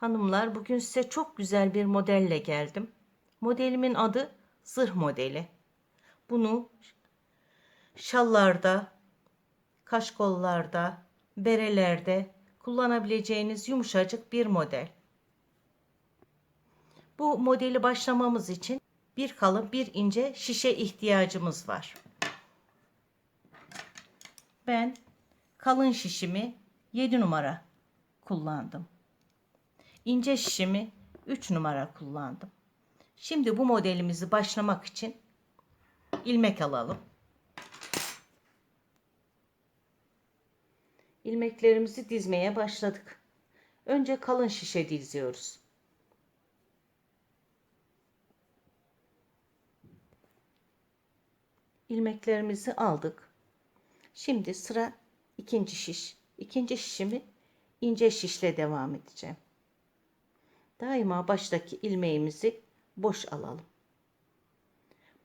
Hanımlar bugün size çok güzel bir modelle geldim. Modelimin adı zırh modeli. Bunu şallarda, kaşkollarda, berelerde kullanabileceğiniz yumuşacık bir model. Bu modeli başlamamız için bir kalın bir ince şişe ihtiyacımız var. Ben kalın şişimi 7 numara kullandım. İnce şişimi 3 numara kullandım. Şimdi bu modelimizi başlamak için ilmek alalım. İlmeklerimizi dizmeye başladık. Önce kalın şişe diziyoruz. İlmeklerimizi aldık. Şimdi sıra ikinci şiş. İkinci şişimi ince şişle devam edeceğim. Daima baştaki ilmeğimizi boş alalım.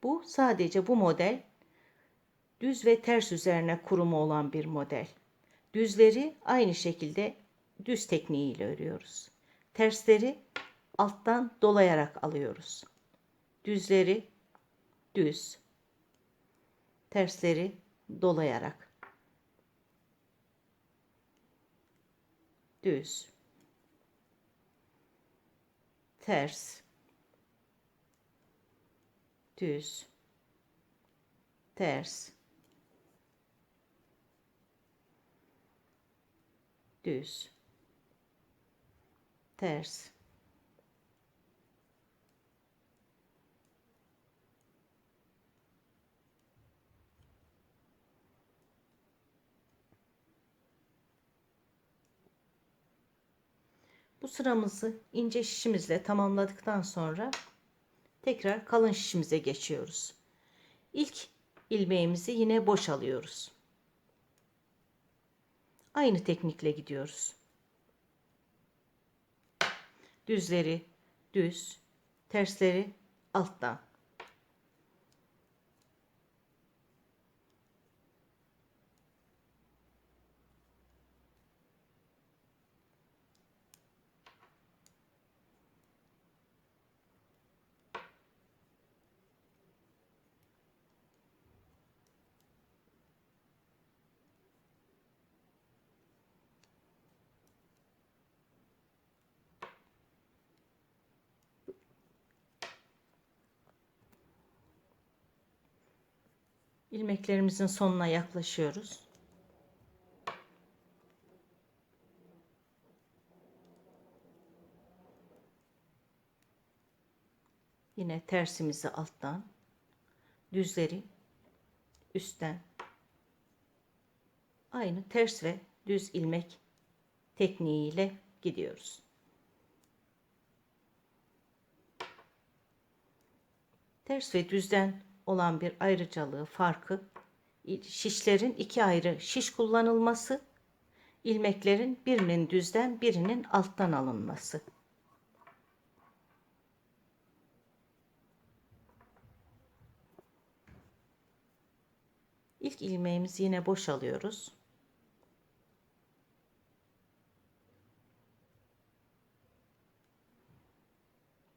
Bu sadece bu model düz ve ters üzerine kurumu olan bir model. Düzleri aynı şekilde düz tekniğiyle örüyoruz. Tersleri alttan dolayarak alıyoruz. Düzleri düz, tersleri dolayarak. Düz, ters, düz, ters, düz, ters. Bu sıramızı ince şişimizle tamamladıktan sonra tekrar kalın şişimize geçiyoruz. İlk ilmeğimizi yine boş alıyoruz. Aynı teknikle gidiyoruz. Düzleri düz, tersleri alttan. İlmeklerimizin sonuna yaklaşıyoruz. Yine tersimizi alttan, düzleri üstten. Aynı ters ve düz ilmek tekniğiyle gidiyoruz. Ters ve düzden olan bir ayrıcalığı, farkı şişlerin iki ayrı şiş kullanılması, ilmeklerin birinin düzden birinin alttan alınması. İlk ilmeğimizi yine boş alıyoruz.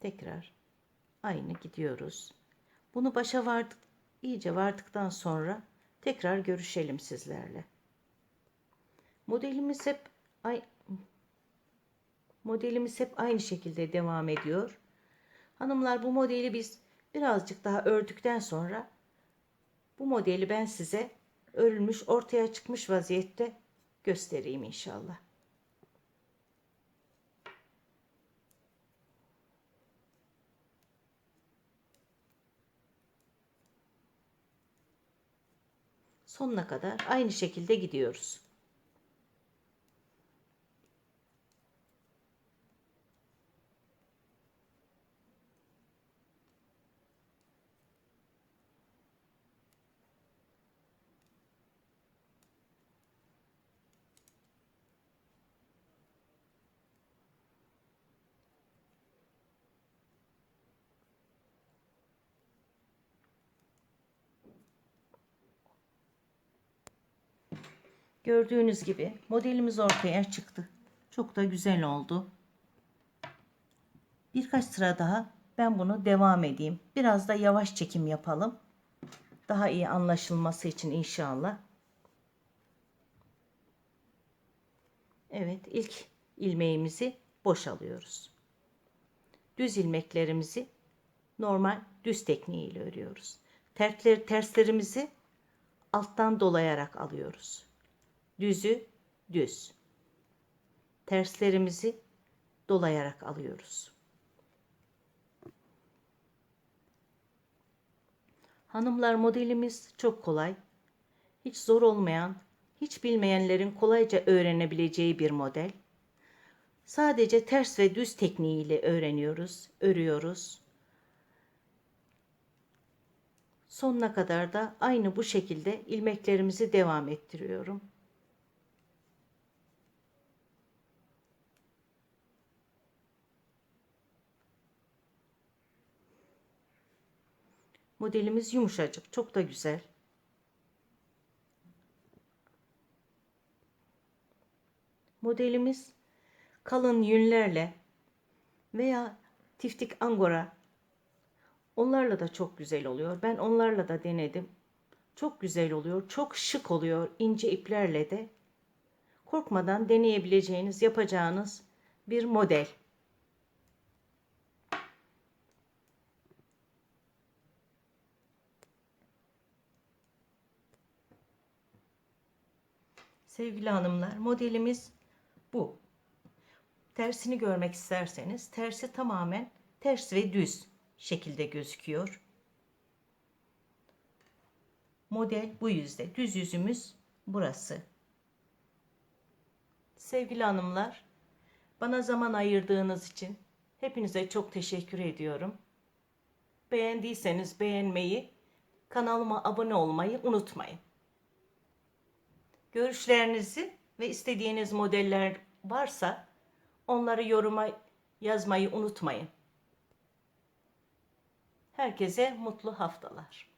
Tekrar aynı gidiyoruz. Bunu başa vardık, iyice vardıktan sonra tekrar görüşelim sizlerle. Modelimiz hep ay modelimiz hep aynı şekilde devam ediyor. Hanımlar bu modeli biz birazcık daha ördükten sonra bu modeli ben size örülmüş, ortaya çıkmış vaziyette göstereyim inşallah. Sonuna kadar aynı şekilde gidiyoruz. Gördüğünüz gibi modelimiz ortaya çıktı. Çok da güzel oldu. Birkaç sıra daha ben bunu devam edeyim. Biraz da yavaş çekim yapalım. Daha iyi anlaşılması için inşallah. Evet, ilk ilmeğimizi boşalıyoruz. Düz ilmeklerimizi normal düz tekniğiyle örüyoruz. Tersler, terslerimizi alttan dolayarak alıyoruz. Düzü düz. Terslerimizi dolayarak alıyoruz. Hanımlar modelimiz çok kolay. Hiç zor olmayan, hiç bilmeyenlerin kolayca öğrenebileceği bir model. Sadece ters ve düz tekniğiyle öğreniyoruz, örüyoruz. Sonuna kadar da aynı bu şekilde ilmeklerimizi devam ettiriyorum. Modelimiz yumuşacık, çok da güzel. Modelimiz kalın yünlerle veya tiftik angora onlarla da çok güzel oluyor. Ben onlarla da denedim. Çok güzel oluyor. Çok şık oluyor ince iplerle de. Korkmadan deneyebileceğiniz, yapacağınız bir model. Sevgili hanımlar, modelimiz bu. Tersini görmek isterseniz tersi tamamen ters ve düz şekilde gözüküyor. Model bu yüzde. Düz yüzümüz burası. Sevgili hanımlar, bana zaman ayırdığınız için hepinize çok teşekkür ediyorum. Beğendiyseniz beğenmeyi, kanalıma abone olmayı unutmayın. Görüşlerinizi ve istediğiniz modeller varsa onları yoruma yazmayı unutmayın. Herkese mutlu haftalar.